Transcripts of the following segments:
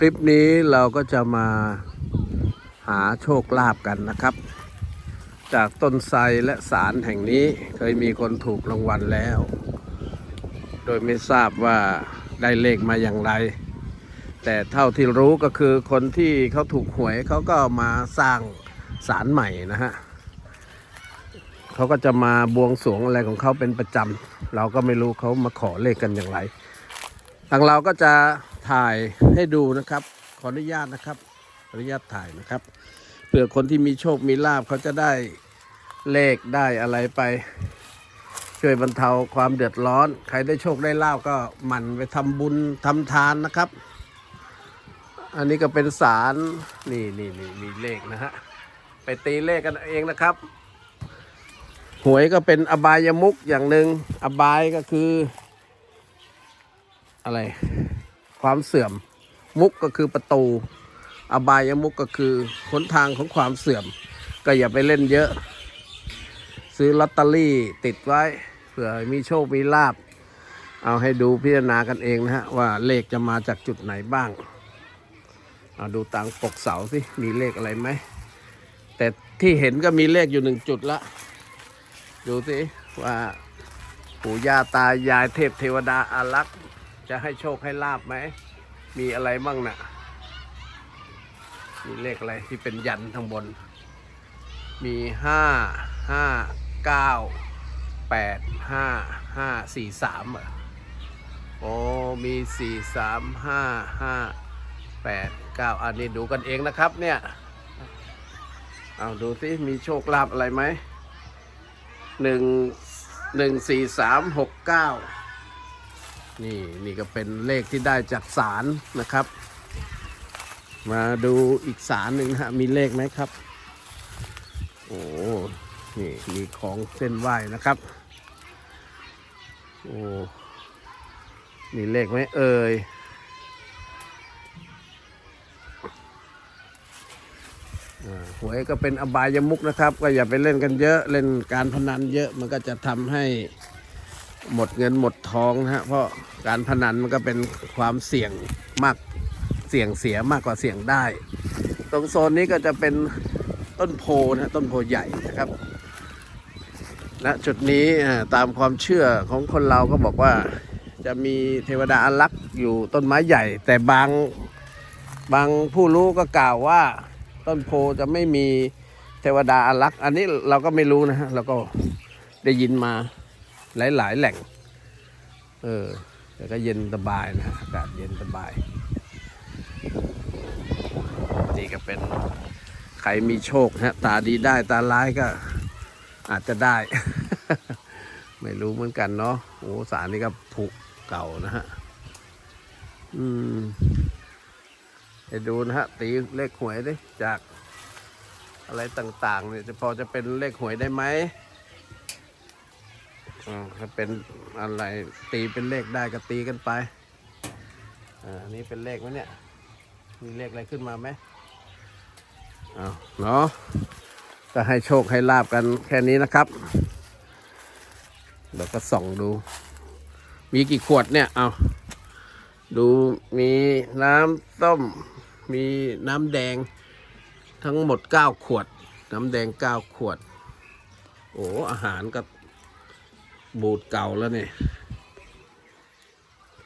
คลิปนี้เราก็จะมาหาโชคลาภกันนะครับ จากต้นไทรและสารแห่งนี้เคยมีคนถูกรางวัลแล้ว โดยไม่ทราบว่าได้เลขมาอย่างไร แต่เท่าที่รู้ก็คือคนที่เขาถูกหวยเขาก็มาสร้างสารใหม่นะฮะเขาก็จะมาบวงสรวงอะไรของเขาเป็นประจำเราก็ไม่รู้เขามาขอเลขกันอย่างไร ทางเราก็จะ ถ่ายให้ดูนะครับ ขออนุญาตนะครับขออนุญาตถ่ายนะครับเผื่อคนที่มีโชคมีลาบเขาจะได้เลขได้อะไรไป ช่วยบรรเทาความเดือดร้อน ใครได้โชคได้ลาบก็หมั่นไปทำบุญทำทานนะครับ อันนี้ก็เป็นสารนี่นี่นี่มีเลขนะฮะไปตีเลขกันเองนะครับ หวยก็เป็นอบายมุกอย่างหนึ่งอบายก็คือ อะไร ความเสื่อม มุกก็คือประตู อบายมุกก็คือหนทางของความเสื่อม ก็อย่าไปเล่นเยอะ ซื้อลอตเตอรี่ติดไว้เผื่อมีโชคมีลาบ เอาให้ดูพิจารณากันเองนะฮะ ว่าเลขจะมาจากจุดไหนบ้างเอาดูตางปกเสาสิมีเลขอะไรไหม แต่ที่เห็นก็มีเลขอยู่หนึ่งจุดละดูสิว่าปู่ย่าตายายเทพเทวดาอารักษ์ จะให้โชคให้ลาบไหม มีอะไรบ้างนะ่ะ มีเลขอะไรที่เป็นยันข้างบน มีห้าห้าเก้าแปดห้าห้าสี่สามอะโอ้มีสี่สามห้าห้าแปดเก้าอันนี้ดูกันเองนะครับเนี่ย เอาดูสิมีโชคลาภอะไรไหมหนึ่งหนึ่งสี่สามหกเก้า นี่นี่ก็เป็นเลขที่ได้จากสารนะครับ มาดูอีกสารหนึ่งนะฮะมีเลขไหมครับ โอ้นี่มีของเส้นไหว้นะครับ โอ้มีเลขไหมเอ่ยอ่าหวยก็เป็นอบายมุกนะครับ ก็อย่าไปเล่นกันเยอะเล่นการพนันเยอะมันก็จะทำให้ หมดเงินหมดทองนะฮะเพราะการพนันมันก็เป็นความเสี่ยงมากเสี่ยงเสียมากกว่าเสี่ยงได้ ตรงโซนนี้ก็จะเป็นต้นโพนะต้นโพใหญ่นะครับณจุดนี้ตามความเชื่อของคนเราก็บอกว่าจะมีเทวดาอารักษ์อยู่ต้นไม้ใหญ่ แต่บางบางผู้รู้ก็กล่าวว่าต้นโพจะไม่มีเทวดาอารักษ์อันนี้เราก็ไม่รู้นะฮะเราก็ได้ยินมา หลาย ๆ แหล่ง เออแต่ก็เย็นสบายนะอากาศเย็นสบาย นี่ก็เป็นใครมีโชคฮะตาดีได้ตาร้ายก็อาจจะได้ ไม่รู้เหมือนกันเนาะโอ้สารนี่ก็ผุเก่านะฮะ อืมให้ดูนะฮะ ตีเลขหวยดิจากอะไรต่างๆเนี่ยจะพอจะเป็นเลขหวยได้ไหม อ่าถ้าเป็นอะไรตีเป็นเลขได้ก็ตีกันไปอ่าอันนี้เป็นเลขไหมเนี่ยมีเลขอะไรขึ้นมาไหมเอาเนาะก็ให้โชคให้ลาบกันแค่นี้นะครับเราก็ส่องดู มีกี่ขวดเนี่ยเอาดูมีน้ำต้ม มีน้ำแดง ทั้งหมด9ขวด น้ำแดง9ขวด โอ้อาหารก็ บูดเก่าแล้วนี่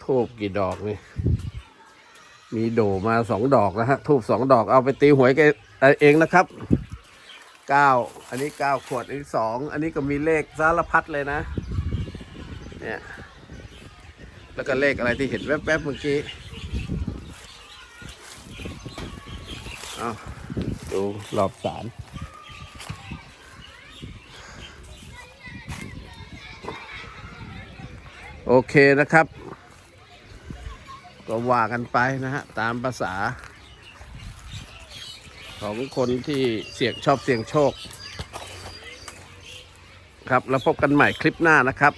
ทูบกี่ดอกนี่ มีโดมาสองดอกแล้วฮะทูบสองดอกเอาไปตีหวยกันเองนะครับเก้าอันนี้เก้าขวดอันนี้สองอันนี้ก็มีเลขสารพัดเลยนะ เนี่ย แล้วก็เลขอะไรที่เห็นแวบๆเมื่อกี้เอาดูรอบสาร โอเคนะครับ ก็ว่ากันไปนะฮะ ตามภาษา ของคนที่เสี่ยงชอบเสี่ยงโชค ครับ แล้วพบกันใหม่คลิปหน้านะครับ